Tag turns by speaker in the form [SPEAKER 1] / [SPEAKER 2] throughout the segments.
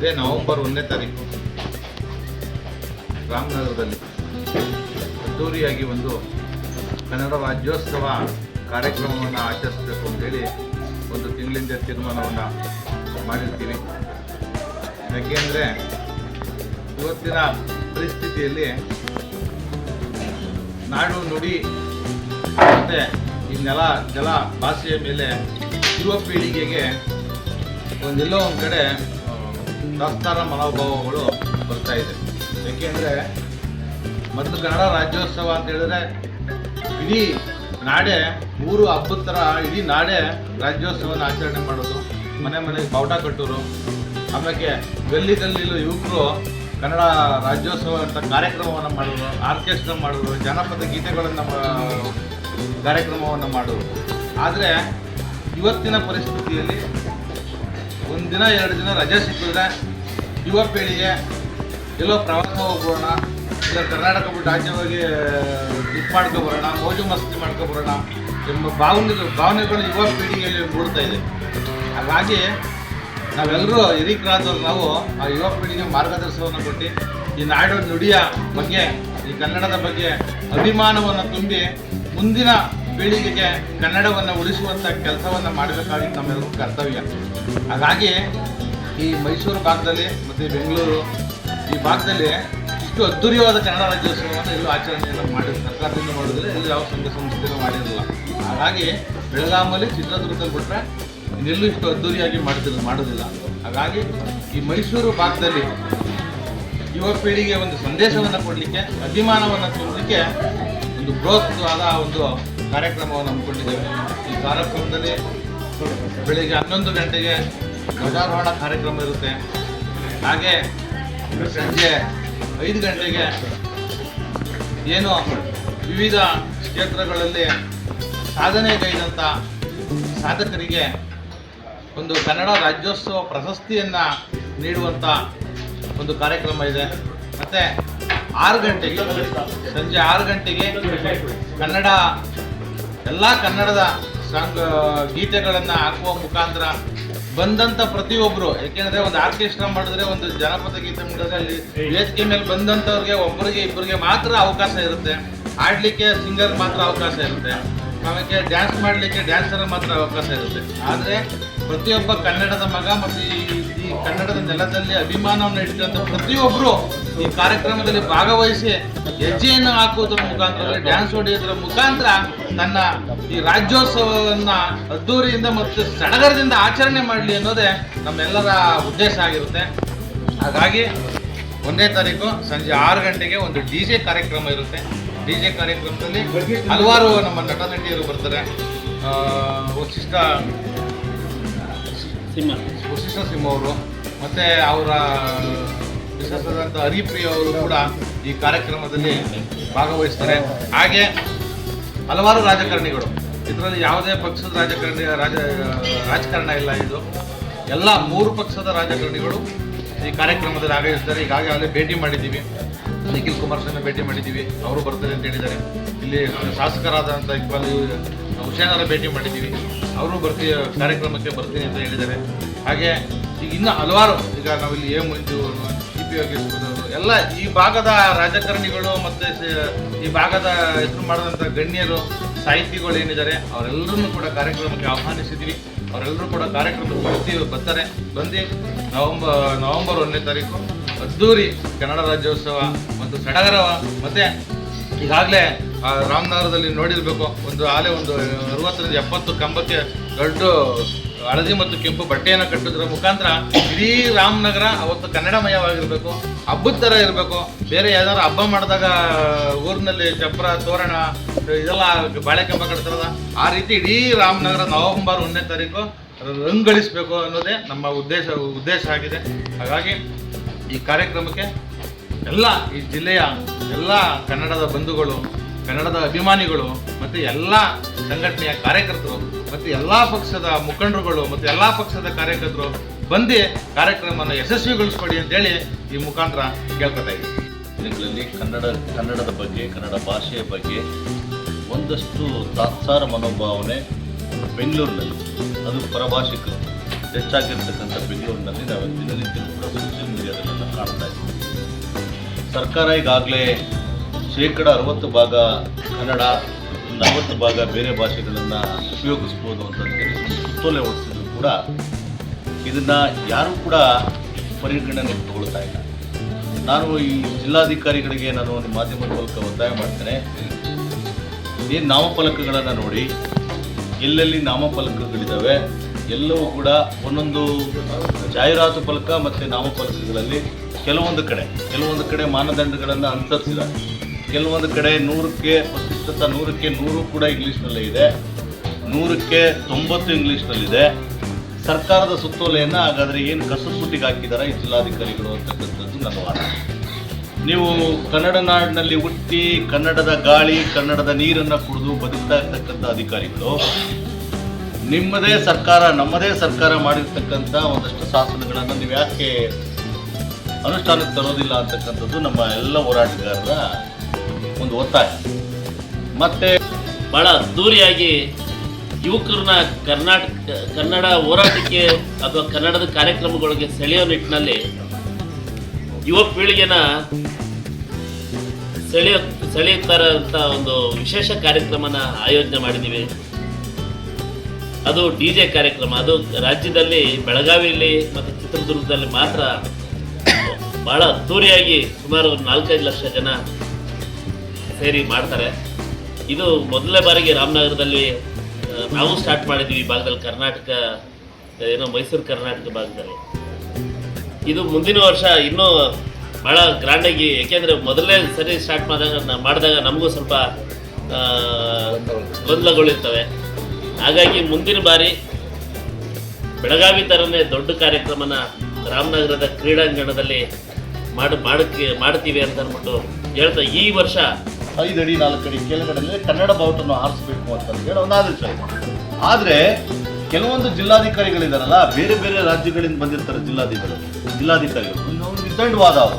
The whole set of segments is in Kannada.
[SPEAKER 1] ಇದೇ ನವೆಂಬರ್ ಒಂದನೇ ತಾರೀಕು. ರಾಮನಗರದಲ್ಲಿ ಅದ್ದೂರಿಯಾಗಿ ಒಂದು ಕನ್ನಡ ರಾಜ್ಯೋತ್ಸವ ಕಾರ್ಯಕ್ರಮವನ್ನು ಆಚರಿಸಬೇಕು ಅಂತೇಳಿ ಒಂದು ತಿಂಗಳಿಂದ ತೀರ್ಮಾನವನ್ನು ಮಾಡಿರ್ತೀವಿ. ಯಾಕೆಂದರೆ ಇವತ್ತಿನ ಪರಿಸ್ಥಿತಿಯಲ್ಲಿ ನಾಡು ನುಡಿ ಮತ್ತು ಈ ನೆಲ, ಜಲ, ಭಾಷೆಯ ಮೇಲೆ ಯುವ ಪೀಳಿಗೆಗೆ ಒಂದೆಲ್ಲೋ ಒಂದು ಕಡೆ ದಾಸ್ತಾರ ಮನೋಭಾವಗಳು ಬರ್ತಾ ಇದೆ. ಏಕೆಂದರೆ ಮೊದಲು ಕನ್ನಡ ರಾಜ್ಯೋತ್ಸವ ಅಂತ ಹೇಳಿದ್ರೆ ಇಡೀ ನಾಡೆ, ಮೂರು ಹಬ್ಬದ ಥರ ಇಡೀ ನಾಡೆ ರಾಜ್ಯೋತ್ಸವನ ಆಚರಣೆ ಮಾಡೋದು. ಮನೆ ಮನೆಗೆ ಬಾವುಟ ಕಟ್ಟೋರು ಆಮೇಲೆ ಗಲ್ಲಿ ಗಲ್ಲಿಲು ಯುವಕರು ಕನ್ನಡ ರಾಜ್ಯೋತ್ಸವ ಅಂತ ಕಾರ್ಯಕ್ರಮವನ್ನು ಮಾಡೋರು, ಆರ್ಕೆಸ್ಟ್ರಾ ಮಾಡೋರು, ಜನಪದ ಗೀತೆಗಳನ್ನು ಕಾರ್ಯಕ್ರಮವನ್ನು ಮಾಡೋರು. ಆದರೆ ಇವತ್ತಿನ ಪರಿಸ್ಥಿತಿಯಲ್ಲಿ ಒಂದು ದಿನ ಎರಡು ದಿನ ರಜೆ ಸಿಕ್ಕಿದ್ರೆ ಯುವ ಪೀಳಿಗೆ ಎಲ್ಲೋ ಪ್ರವಾಸ ಹೋಗ್ಬೋಣ ಇಲ್ಲ ಕರ್ನಾಟಕ ಬಿಟ್ಟು ಆಚೆ ಹೋಗಿ ಇದು ಮಾಡ್ಕೊಬರೋಣ, ಮೋಜು ಮಸ್ತಿ ಮಾಡ್ಕೊಬರೋಣ ಎಂಬ ಭಾವನೆಗಳು ಭಾವನೆಗಳು ಯುವ ಪೀಳಿಗೆಯಲ್ಲಿ ಮೂಡ್ತಾ ಇದೆ. ಹಾಗಾಗಿ ನಾವೆಲ್ಲರೂ ಹಿರಿಕರಾದವ್ರು ನಾವು ಆ ಯುವ ಪೀಳಿಗೆ ಮಾರ್ಗದರ್ಶನವನ್ನು ಕೊಟ್ಟು ಈ ನಾಡು ನುಡಿಯ ಬಗ್ಗೆ, ಈ ಕನ್ನಡದ ಬಗ್ಗೆ ಅಭಿಮಾನವನ್ನು ತುಂಬಿ ಮುಂದಿನ ಪೀಳಿಗೆಗೆ ಕನ್ನಡವನ್ನು ಉಳಿಸುವಂಥ ಕೆಲಸವನ್ನು ಮಾಡಬೇಕಾಗಿ ನಮ್ಮೆಲ್ಲರಿಗೂ ಕರ್ತವ್ಯ. ಹಾಗಾಗಿ ಈ ಮೈಸೂರು ಭಾಗದಲ್ಲಿ ಮತ್ತು ಬೆಂಗಳೂರು ಈ ಭಾಗದಲ್ಲಿ ಇಷ್ಟು ಅದ್ಧೂರಿಯಾದ ಕನ್ನಡ ರಾಜ್ಯೋತ್ಸವವನ್ನು ಎಲ್ಲೂ ಆಚರಣೆಯನ್ನು ಮಾಡಿ ಸರ್ಕಾರದಿಂದ ಮಾಡಿದ್ರೆ ಎಲ್ಲೂ ಯಾವ ಸಂಘ ಸಂಸ್ಥೆನೂ ಮಾಡಿರಲಿಲ್ಲ. ಹಾಗಾಗಿ ಬೆಳಗಾಮಲ್ಲಿ ಚಿತ್ರದುರ್ಗದಲ್ಲಿ ಬಿಟ್ಟರೆ ಇನ್ನೆಲ್ಲೂ ಇಷ್ಟು ಅದ್ದೂರಿಯಾಗಿ ಮಾಡ್ತಿಲ್ಲ ಮಾಡೋದಿಲ್ಲ. ಹಾಗಾಗಿ ಈ ಮೈಸೂರು ಭಾಗದಲ್ಲಿ ಯುವ ಪೀಳಿಗೆ ಒಂದು ಸಂದೇಶವನ್ನು ಕೊಡಲಿಕ್ಕೆ, ಅಭಿಮಾನವನ್ನು ತುಂಬಲಿಕ್ಕೆ ಒಂದು ಬೃಹತ್ವಾದ ಒಂದು ಕಾರ್ಯಕ್ರಮವನ್ನು ಹಮ್ಮಿಕೊಂಡಿದ್ದೇವೆ. ಈ ಕಾರ್ಯಕ್ರಮದಲ್ಲಿ ಬೆಳಿಗ್ಗೆ ಹನ್ನೊಂದು ಗಂಟೆಗೆ ಧ್ವಜಾರೋಹಣ ಕಾರ್ಯಕ್ರಮ ಇರುತ್ತೆ. ಹಾಗೆ ಸಂಜೆ ಐದು ಗಂಟೆಗೆ ಏನು ವಿವಿಧ ಕ್ಷೇತ್ರಗಳಲ್ಲಿ ಸಾಧನೆಗೈದಂಥ ಸಾಧಕರಿಗೆ ಒಂದು ಕನ್ನಡ ರಾಜ್ಯೋತ್ಸವ ಪ್ರಶಸ್ತಿಯನ್ನು ನೀಡುವಂಥ ಒಂದು ಕಾರ್ಯಕ್ರಮ ಇದೆ. ಮತ್ತು ಆರು ಗಂಟೆಗೆ, ಸಂಜೆ ಆರು ಗಂಟೆಗೆ ಕನ್ನಡ, ಎಲ್ಲ ಕನ್ನಡದ ಸಾಂಗ್, ಗೀತೆಗಳನ್ನು ಹಾಕುವ ಮುಖಾಂತರ ಬಂದಂಥ ಪ್ರತಿಯೊಬ್ಬರು ಯಾಕೆಂದ್ರೆ ಒಂದು ಆರ್ಕೆಸ್ಟ್ರಾ ಮಾಡಿದ್ರೆ ಒಂದು ಜನಪದ ಗೀತೆ ಮಾಡಿದ್ರೆ ಅಲ್ಲಿ ವೇದಿಕೆ ಮೇಲೆ ಬಂದಂತವ್ರಿಗೆ ಒಬ್ಬರಿಗೆ ಇಬ್ಬರಿಗೆ ಮಾತ್ರ ಅವಕಾಶ ಇರುತ್ತೆ. ಆಡ್ಲಿಕ್ಕೆ ಸಿಂಗರ್ ಮಾತ್ರ ಅವಕಾಶ ಇರುತ್ತೆ. ಆಮೇಲೆ ಡ್ಯಾನ್ಸ್ ಮಾಡಲಿಕ್ಕೆ ಡ್ಯಾನ್ಸರ್ ಮಾತ್ರ ಅವಕಾಶ ಇರುತ್ತೆ. ಆದರೆ ಪ್ರತಿಯೊಬ್ಬ ಕನ್ನಡದ ಮಗ ಮತ್ತು ಈ ಕನ್ನಡದ ನೆಲದಲ್ಲಿ ಅಭಿಮಾನವನ್ನು ಇಟ್ಕೊಂಡ ಪ್ರತಿಯೊಬ್ಬರು ಈ ಕಾರ್ಯಕ್ರಮದಲ್ಲಿ ಭಾಗವಹಿಸಿ ಹೆಜ್ಜೆಯನ್ನು ಹಾಕುವುದರ ಮುಖಾಂತರ ಡ್ಯಾನ್ಸ್ ಹೊಡೆಯುವುದರ ಮುಖಾಂತರ ತನ್ನ ಈ ರಾಜ್ಯೋತ್ಸವವನ್ನು ಅದ್ದೂರಿಯಿಂದ ಮತ್ತು ಸಡಗರದಿಂದ ಆಚರಣೆ ಮಾಡಲಿ ಅನ್ನೋದೇ ನಮ್ಮೆಲ್ಲರ ಉದ್ದೇಶ ಆಗಿರುತ್ತೆ. ಹಾಗಾಗಿ ಒಂದನೇ ತಾರೀಕು ಸಂಜೆ ಆರು ಗಂಟೆಗೆ ಒಂದು ಡಿ ಜೆ ಕಾರ್ಯಕ್ರಮ ಇರುತ್ತೆ. ಡಿ ಜೆ ಕಾರ್ಯಕ್ರಮದಲ್ಲಿ ಹಲವಾರು ನಮ್ಮ ನಟ ನಟಿಯರು ಬರ್ತಾರೆ ವಶಿಷ್ಠ
[SPEAKER 2] ಸಿಂಹ.
[SPEAKER 1] ವಶಿಷ್ಠ ಸಿಂಹ ಅವರು ಮತ್ತು ಅವರ ವಿಶ್ವಾಸದಂಥ ಹರಿಪ್ರಿಯ ಅವರು ಕೂಡ ಈ ಕಾರ್ಯಕ್ರಮದಲ್ಲಿ ಭಾಗವಹಿಸ್ತಾರೆ. ಹಾಗೆ ಹಲವಾರು ರಾಜಕಾರಣಿಗಳು. ಇದರಲ್ಲಿ ಯಾವುದೇ ಪಕ್ಷದ ರಾಜಕಾರಣಿ, ರಾಜ, ರಾಜಕಾರಣ ಇಲ್ಲ ಇದು. ಎಲ್ಲ ಮೂರು ಪಕ್ಷದ ರಾಜಕಾರಣಿಗಳು ಈ ಕಾರ್ಯಕ್ರಮದಲ್ಲಿ ಆಗಮಿಸ್ತಾರೆ. ಈಗಾಗಲೇ ಭೇಟಿ ಮಾಡಿದ್ದೀವಿ. ನಿಖಿಲ್ ಕುಮಾರಸ್ವಾಮಿ ಭೇಟಿ ಮಾಡಿದ್ದೀವಿ. ಅವರು ಬರ್ತಾರೆ ಅಂತ ಹೇಳಿದ್ದಾರೆ. ಇಲ್ಲಿ ಶಾಸಕರಾದಂಥ ಇಕ್ಬಾಲ್ ಹುಷೇನರ ಭೇಟಿ ಮಾಡಿದ್ದೀವಿ. ಅವರು ಬರ್ತೀವಿ ಕಾರ್ಯಕ್ರಮಕ್ಕೆ ಬರ್ತೀನಿ ಅಂತ ಹೇಳಿದ್ದಾರೆ. ಹಾಗೆ ಈಗ ಇನ್ನೂ ಹಲವಾರು, ಈಗ ನಾವಿಲ್ಲಿ ಎ ಮಂಜು ಎಲ್ಲ ಈ ಭಾಗದ ರಾಜಕಾರಣಿಗಳು ಮತ್ತು ಈ ಭಾಗದ ಹೆಸರು ಮಾಡಿದಂಥ ಗಣ್ಯರು, ಸಾಹಿತಿಗಳು ಏನಿದ್ದಾರೆ ಅವರೆಲ್ಲರೂ ಕೂಡ ಕಾರ್ಯಕ್ರಮಕ್ಕೆ ಆಹ್ವಾನಿಸಿದ್ದೀವಿ ಅವರೆಲ್ಲರೂ ಕೂಡ ಕಾರ್ಯಕ್ರಮಕ್ಕೆ ಬರ್ತೀವಿ ಬರ್ತಾರೆ. ಬಂದು ನವಂಬರ್ ನವಂಬರ್ ಒಂದನೇ ತಾರೀಕು ಅದ್ದೂರಿ ಕನ್ನಡ ರಾಜ್ಯೋತ್ಸವ ಮತ್ತು ಸಡಗರ ಮತ್ತು ಈಗಾಗಲೇ ರಾಮನಗರದಲ್ಲಿ ನೋಡಿರಬೇಕು, ಒಂದು ಆಲೆ ಒಂದು ಅರವತ್ತರಿಂದ ಎಪ್ಪತ್ತು ಕಂಬಕ್ಕೆ ದೊಡ್ಡ ಹಳದಿ ಮತ್ತು ಕೆಂಪು ಬಟ್ಟೆಯನ್ನು ಕಟ್ಟೋದ್ರ ಮುಖಾಂತರ ಇಡೀ ರಾಮನಗರ ಅವತ್ತು ಕನ್ನಡಮಯವಾಗಿರಬೇಕು, ಹಬ್ಬದ ಥರ ಇರಬೇಕು. ಬೇರೆ ಯಾವ್ದಾದ್ರು ಹಬ್ಬ ಮಾಡಿದಾಗ ಊರಿನಲ್ಲಿ ಚಪ್ರ, ತೋರಣ, ಇದೆಲ್ಲ ಬಾಳೆ ಕೆಂಪ ಕಟ್ತಾರಲ್ಲ, ಆ ರೀತಿ ಇಡೀ ರಾಮನಗರ ನವೆಂಬರ್ ಒಂದನೇ ತಾರೀಕು ರಂಗಳಿಸಬೇಕು ಅನ್ನೋದೇ ನಮ್ಮ ಉದ್ದೇಶ ಉದ್ದೇಶ ಆಗಿದೆ. ಹಾಗಾಗಿ ಈ ಕಾರ್ಯಕ್ರಮಕ್ಕೆ ಎಲ್ಲ ಈ ಜಿಲ್ಲೆಯ ಎಲ್ಲ ಕನ್ನಡದ ಬಂಧುಗಳು, ಕನ್ನಡದ ಅಭಿಮಾನಿಗಳು ಮತ್ತು ಎಲ್ಲ ಸಂಘಟನೆಯ ಕಾರ್ಯಕರ್ತರು ಮತ್ತು ಎಲ್ಲ ಪಕ್ಷದ ಮುಖಂಡರುಗಳು ಮತ್ತು ಎಲ್ಲ ಪಕ್ಷದ ಕಾರ್ಯಕರ್ತರು ಬಂದು ಕಾರ್ಯಕ್ರಮವನ್ನು ಯಶಸ್ವಿಗೊಳಿಸ್ಕೊಡಿ ಅಂತೇಳಿ ಈ ಮುಖಾಂತರ ಕೇಳ್ಕೊತಾ ಇದ್ದೀವಿ
[SPEAKER 3] ದಿನಗಳಲ್ಲಿ ಕನ್ನಡ, ಕನ್ನಡದ ಬಗ್ಗೆ, ಕನ್ನಡ ಭಾಷೆಯ ಬಗ್ಗೆ ಒಂದಷ್ಟು ತಾತ್ಸಾರ ಮನೋಭಾವನೆ ಬೆಂಗಳೂರಿನಲ್ಲಿ, ಅದು ಪರಭಾಷಿಕರು ಹೆಚ್ಚಾಗಿರ್ತಕ್ಕಂಥ ಬೆಂಗಳೂರಿನಲ್ಲಿ ನಾವು ದಿನನಿತ್ಯ ಕೂಡ ಸೋಷಿಯಲ್ ಮೀಡಿಯಾದಲ್ಲೆಲ್ಲ ಕಾಣ್ತಾ ಇದ್ದೀವಿ. ಸರ್ಕಾರ ಈಗಾಗಲೇ ಶೇಕಡ ಅರವತ್ತು ಭಾಗ ಕನ್ನಡ ನಲವತ್ತು ಭಾಗ ಬೇರೆ ಭಾಷೆಗಳನ್ನು ಉಪಯೋಗಿಸ್ಬೋದು ಅಂತ ಒಂದು ಸುತ್ತೋಲೆ ಹೊಡಿಸಿದ್ರು ಕೂಡ ಇದನ್ನು ಯಾರೂ ಕೂಡ ಪರಿಗಣನೆಗೆ ತಗೊಳ್ತಾ ಇಲ್ಲ. ನಾನು ಈ ಜಿಲ್ಲಾಧಿಕಾರಿಗಳಿಗೆ ನಾನು ನಿಮ್ಮ ಮಾಧ್ಯಮದ ಮೂಲಕ ಒತ್ತಾಯ ಮಾಡ್ತೇನೆ. ಏನು ನಾಮಫಲಕಗಳನ್ನು ನೋಡಿ, ಎಲ್ಲೆಲ್ಲಿ ನಾಮಫಲಕಗಳಿದ್ದಾವೆ ಎಲ್ಲವೂ ಕೂಡ ಒಂದೊಂದು ಜಾಹೀರಾತು ಫಲಕ ಮತ್ತು ನಾಮಫಲಕಗಳಲ್ಲಿ ಕೆಲವೊಂದು ಕಡೆ ಕೆಲವೊಂದು ಕಡೆ ಮಾನದಂಡಗಳನ್ನು ಅನುಸರಿಸಿದ್ದಾರೆ. ಕೆಲವೊಂದು ಕಡೆ ನೂರಕ್ಕೆ ಪ್ರತಿಶತ ನೂರಕ್ಕೆ ನೂರು ಕೂಡ ಇಂಗ್ಲೀಷ್ನಲ್ಲೇ ಇದೆ. ನೂರಕ್ಕೆ ತೊಂಬತ್ತು ಇಂಗ್ಲೀಷ್ನಲ್ಲಿದೆ ಸರ್ಕಾರದ ಸುತ್ತೋಲೆಯನ್ನು ಹಾಗಾದರೆ ಏನು ಕಸಬುಟ್ಟಿಗೆ ಹಾಕಿದ್ದಾರೆ ಈ ಜಿಲ್ಲಾಧಿಕಾರಿಗಳು ಅಂತಕ್ಕಂಥದ್ದು ನನ್ನ ವಾದ. ನೀವು ಕನ್ನಡ ನಾಡಿನಲ್ಲಿ ಹುಟ್ಟಿ ಕನ್ನಡದ ಗಾಳಿ, ಕನ್ನಡದ ನೀರನ್ನು ಕುಡಿದು ಬದುಕ್ತಾ ಇರ್ತಕ್ಕಂಥ ಅಧಿಕಾರಿಗಳು, ನಿಮ್ಮದೇ ಸರ್ಕಾರ, ನಮ್ಮದೇ ಸರ್ಕಾರ ಮಾಡಿರ್ತಕ್ಕಂಥ ಒಂದಷ್ಟು ಶಾಸನಗಳನ್ನು ನೀವು ಯಾಕೆ ಅನುಷ್ಠಾನಕ್ಕೆ ತರೋದಿಲ್ಲ ಅಂತಕ್ಕಂಥದ್ದು ನಮ್ಮ ಎಲ್ಲ ಹೋರಾಟಗಾರರ ಒಂದು ಒತ್ತಾಯ. ಮತ್ತೆ
[SPEAKER 2] ಬಹಳ ಅದ್ದೂರಿಯಾಗಿ ಯುವಕರನ್ನ ಕರ್ನಾಟಕ ಕನ್ನಡ ಹೋರಾಟಕ್ಕೆ ಅಥವಾ ಕನ್ನಡದ ಕಾರ್ಯಕ್ರಮಗಳಿಗೆ ಸೆಳೆಯೋ ನಿಟ್ಟಿನಲ್ಲಿ ಯುವ ಪೀಳಿಗೆನ ಸೆಳೆಯೋ ಸೆಳೆಯುತ್ತಾರೆ ಒಂದು ವಿಶೇಷ ಕಾರ್ಯಕ್ರಮನ ಆಯೋಜನೆ ಮಾಡಿದ್ದೀವಿ. ಅದು ಡಿ ಜೆ ಕಾರ್ಯಕ್ರಮ. ಅದು ರಾಜ್ಯದಲ್ಲಿ, ಬೆಳಗಾವಿಯಲ್ಲಿ ಮತ್ತು ಚಿತ್ರದುರ್ಗದಲ್ಲಿ ಮಾತ್ರ ಬಹಳ ಅದ್ದೂರಿಯಾಗಿ ಸುಮಾರು ನಾಲ್ಕೈದು ಲಕ್ಷ ಜನ ಸೇರಿ ಮಾಡ್ತಾರೆ. ಇದು ಮೊದಲನೇ ಬಾರಿಗೆ ರಾಮನಗರದಲ್ಲಿ ನಾವು ಸ್ಟಾರ್ಟ್ ಮಾಡಿದ್ವಿ ಈ ಭಾಗದಲ್ಲಿ ಕರ್ನಾಟಕ, ಏನೋ ಮೈಸೂರು ಕರ್ನಾಟಕ ಭಾಗದಲ್ಲಿ. ಇದು ಮುಂದಿನ ವರ್ಷ ಇನ್ನೂ ಭಾಳ ಗ್ರ್ಯಾಂಡಾಗಿ ಏಕೆಂದರೆ ಮೊದಲನೇ ಸರಿ ಸ್ಟಾರ್ಟ್ ಮಾಡಿದಾಗ ಮಾಡಿದಾಗ ನಮಗೂ ಸ್ವಲ್ಪ ಗೊಂದಲಗಳಿರ್ತವೆ. ಹಾಗಾಗಿ ಮುಂದಿನ ಬಾರಿ ಬೆಳಗಾವಿ ಥರನೇ ದೊಡ್ಡ ಕಾರ್ಯಕ್ರಮನ ರಾಮನಗರದ ಕ್ರೀಡಾಂಗಣದಲ್ಲಿ ಮಾಡಿ, ಮಾಡಕ್ಕೆ, ಮಾಡ್ತೀವಿ ಅಂತ ಅಂದ್ಬಿಟ್ಟು ಹೇಳ್ತಾ ಈ ವರ್ಷ
[SPEAKER 3] ಐದು ಅಡಿ ನಾಲ್ಕು ಅಡಿ ಕೆಳಗಡೆ ಕನ್ನಡ ಬಾವುಟನ್ನು ಆರಿಸಬೇಕು ಅಂತ ಹೇಳಿ ಒಂದು ಆದೇಶ ಆದರೆ ಕೆಲವೊಂದು ಜಿಲ್ಲಾಧಿಕಾರಿಗಳಿದಾರಲ್ಲ, ಬೇರೆ ಬೇರೆ ರಾಜ್ಯಗಳಿಂದ ಬಂದಿರ್ತಾರೆ ಜಿಲ್ಲಾಧಿಕಾರಿ, ಜಿಲ್ಲಾಧಿಕಾರಿಗಳು. ವಿತಂಡವಾದ ಅವರು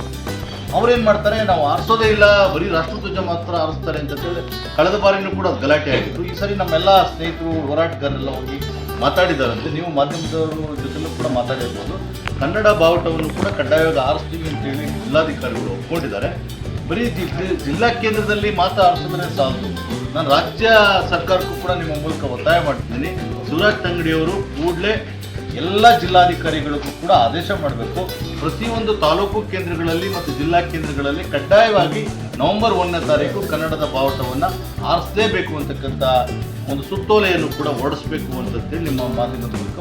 [SPEAKER 3] ಅವ್ರೇನು ಮಾಡ್ತಾರೆ, ನಾವು ಆರಿಸೋದೇ ಇಲ್ಲ, ಬರೀ ರಾಷ್ಟ್ರಧ್ವಜ ಮಾತ್ರ ಆರಿಸ್ತಾರೆ ಅಂತ ಹೇಳಿ ಕಳೆದ ಬಾರಿನೂ ಕೂಡ ಗಲಾಟೆ ಆಗಿತ್ತು. ಈ ಸರಿ ನಮ್ಮೆಲ್ಲ ಸ್ನೇಹಿತರು, ಹೋರಾಟಗಾರರೆಲ್ಲ ಹೋಗಿ ಮಾತಾಡಿದಾರಂತೆ ನೀವು ಮಾಧ್ಯಮದವರ ಜೊತೆಲೂ ಕೂಡ ಮಾತಾಡಿರ್ಬೋದು. ಕನ್ನಡ ಬಾವುಟವನ್ನು ಕೂಡ ಕಡ್ಡಾಯವಾಗಿ ಆರಿಸ್ತೀವಿ ಅಂತೇಳಿ ಜಿಲ್ಲಾಧಿಕಾರಿಗಳು ಒಪ್ಕೊಂಡಿದ್ದಾರೆ. ಬರೀ ಜಿಲ್ಲಾ ಕೇಂದ್ರದಲ್ಲಿ ಮಾತ್ರ ಸಾಲದು. ನಾನು ರಾಜ್ಯ ಸರ್ಕಾರಕ್ಕೂ ಕೂಡ ನಿಮ್ಮ ಮೂಲಕ ಒತ್ತಾಯ ಮಾಡ್ತಿದ್ದೀನಿ ಸುರಾಜ್ ತಂಗಡಿಯವರು ಕೂಡಲೇ ಎಲ್ಲ ಜಿಲ್ಲಾಧಿಕಾರಿಗಳಿಗೂ ಕೂಡ ಆದೇಶ ಮಾಡಬೇಕು. ಪ್ರತಿಯೊಂದು ತಾಲೂಕು ಕೇಂದ್ರಗಳಲ್ಲಿ ಮತ್ತು ಜಿಲ್ಲಾ ಕೇಂದ್ರಗಳಲ್ಲಿ ಕಡ್ಡಾಯವಾಗಿ ನವೆಂಬರ್ ಒಂದನೇ ತಾರೀಕು ಕನ್ನಡದ ಬಾವುಟವನ್ನು ಆರಿಸಲೇಬೇಕು ಅಂತಕ್ಕಂಥ ಒಂದು ಸುತ್ತೋಲೆಯನ್ನು ಕೂಡ ಹೊರಡಿಸ್ಬೇಕು ಹೇಳಿ ನಿಮ್ಮ ಮಾಧ್ಯಮದ ಮೂಲಕ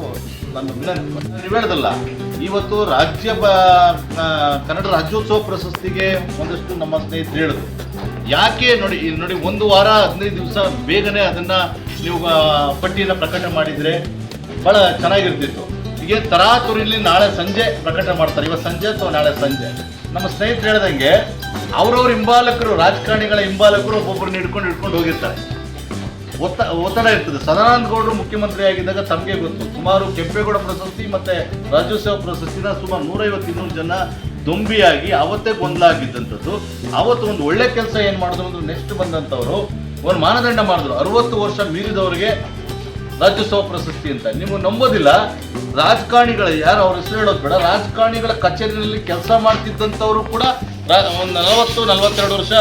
[SPEAKER 3] ನಾನು ವಿನಂತಿ ನೀವು ಹೇಳೋದಲ್ಲ ಇವತ್ತು ರಾಜ್ಯ ಕನ್ನಡ ರಾಜ್ಯೋತ್ಸವ ಪ್ರಶಸ್ತಿಗೆ ಒಂದಷ್ಟು ನಮ್ಮ ಸ್ನೇಹಿತರು ಹೇಳಿದ್ರು. ಯಾಕೆ ನೋಡಿ ನೋಡಿ ಒಂದು ವಾರ ಹದಿನೈದು ದಿವಸ ಬೇಗನೆ ಅದನ್ನ ನೀವು ಪಟ್ಟಿಯನ್ನು ಪ್ರಕಟ ಮಾಡಿದ್ರೆ ಬಹಳ ಚೆನ್ನಾಗಿರ್ತಿತ್ತು. ಈಗ ತರಾತುರಿಲಿ ನಾಳೆ ಸಂಜೆ ಪ್ರಕಟ ಮಾಡ್ತಾರೆ. ಇವತ್ತು ಸಂಜೆ ಅಥವಾ ನಾಳೆ ಸಂಜೆ? ನಮ್ಮ ಸ್ನೇಹಿತರು ಹೇಳ್ದಂಗೆ ಅವರವ್ರ ಹಿಂಬಾಲಕರು, ರಾಜಕಾರಣಿಗಳ ಹಿಂಬಾಲಕರು ಒಬ್ಬೊಬ್ಬರನ್ನ ಹಿಡ್ಕೊಂಡು ಹಿಡ್ಕೊಂಡು ಹೋಗಿರ್ತಾರೆ. ಒತ್ತ ಒತ್ತಡ ಇರ್ತದೆ. ಸದಾನಂದ ಗೌಡರು ಮುಖ್ಯಮಂತ್ರಿ ಆಗಿದ್ದಾಗ ತಮಗೆ ಗೊತ್ತು. ಸುಮಾರು ಕೆಂಪೇಗೌಡ ಪ್ರಶಸ್ತಿ ಮತ್ತೆ ರಾಜ್ಯೋತ್ಸವ ಪ್ರಶಸ್ತಿನ ಸುಮಾರು ನೂರೈವತ್ತು ಇನ್ನೂರು ಜನ ದೊಂಬಿಯಾಗಿ ಅವತ್ತೇ ಗೊಂದಲ ಆಗಿದ್ದಂಥದ್ದು ಅವತ್ತು ಒಂದು ಒಳ್ಳೆ ಕೆಲಸ ಏನು ಮಾಡಿದ್ರು ಅಂದ್ರೆ ನೆಕ್ಸ್ಟ್ ಬಂದಂಥವರು ಒಂದು ಮಾನದಂಡ ಮಾಡಿದ್ರು. ಅರವತ್ತು ವರ್ಷ ಮೀರಿದವರಿಗೆ ರಾಜ್ಯೋತ್ಸವ ಪ್ರಶಸ್ತಿ ಅಂತ. ನೀವು ನಂಬೋದಿಲ್ಲ. ರಾಜಕಾರಣಿಗಳ ಯಾರು ಅವ್ರ ಹೆಸರು ಹೇಳೋದು ಬೇಡ. ರಾಜಕಾರಣಿಗಳ ಕಚೇರಿಯಲ್ಲಿ ಕೆಲಸ ಮಾಡ್ತಿದ್ದಂಥವರು ಕೂಡ ಒಂದು ನಲವತ್ತು, ನಲವತ್ತೆರಡು ವರ್ಷ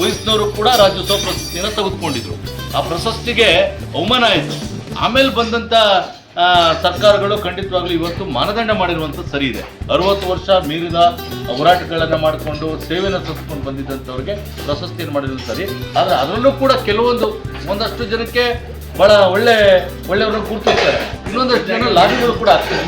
[SPEAKER 3] ವಯಸ್ಸಿನವರು ಕೂಡ ರಾಜ್ಯೋತ್ಸವ ಪ್ರಶಸ್ತಿಯನ್ನು ತೆಗೆದುಕೊಂಡಿದ್ರು. ಆ ಪ್ರಶಸ್ತಿಗೆ ಅವಮಾನ ಆಯಿತು. ಆಮೇಲೆ ಬಂದಂಥ ಸರ್ಕಾರಗಳು ಖಂಡಿತವಾಗ್ಲೂ ಇವತ್ತು ಮಾನದಂಡ ಮಾಡಿರುವಂಥ ಸರಿ ಇದೆ. ಅರವತ್ತು ವರ್ಷ ಮೀರಿದ ಹೋರಾಟಗಳನ್ನು ಮಾಡಿಕೊಂಡು ಸೇವೆಯನ್ನು ಸಲ್ಲಿಸ್ಕೊಂಡು ಬಂದಿದ್ದಂಥವ್ರಿಗೆ ಪ್ರಶಸ್ತಿಯನ್ನು ಮಾಡಿರೋದು ಸರಿ. ಆದರೆ ಅದರಲ್ಲೂ ಕೂಡ ಕೆಲವೊಂದು, ಒಂದಷ್ಟು ಜನಕ್ಕೆ ಬಹಳ ಒಳ್ಳೆ, ಒಳ್ಳೆಯವ್ರನ್ನ ಗುರುತಿಸ್ತಾರೆ. ಇನ್ನೊಂದಷ್ಟು ಜನ ಲಾಭಿಗಳು ಕೂಡ ಆಗ್ತದೆ.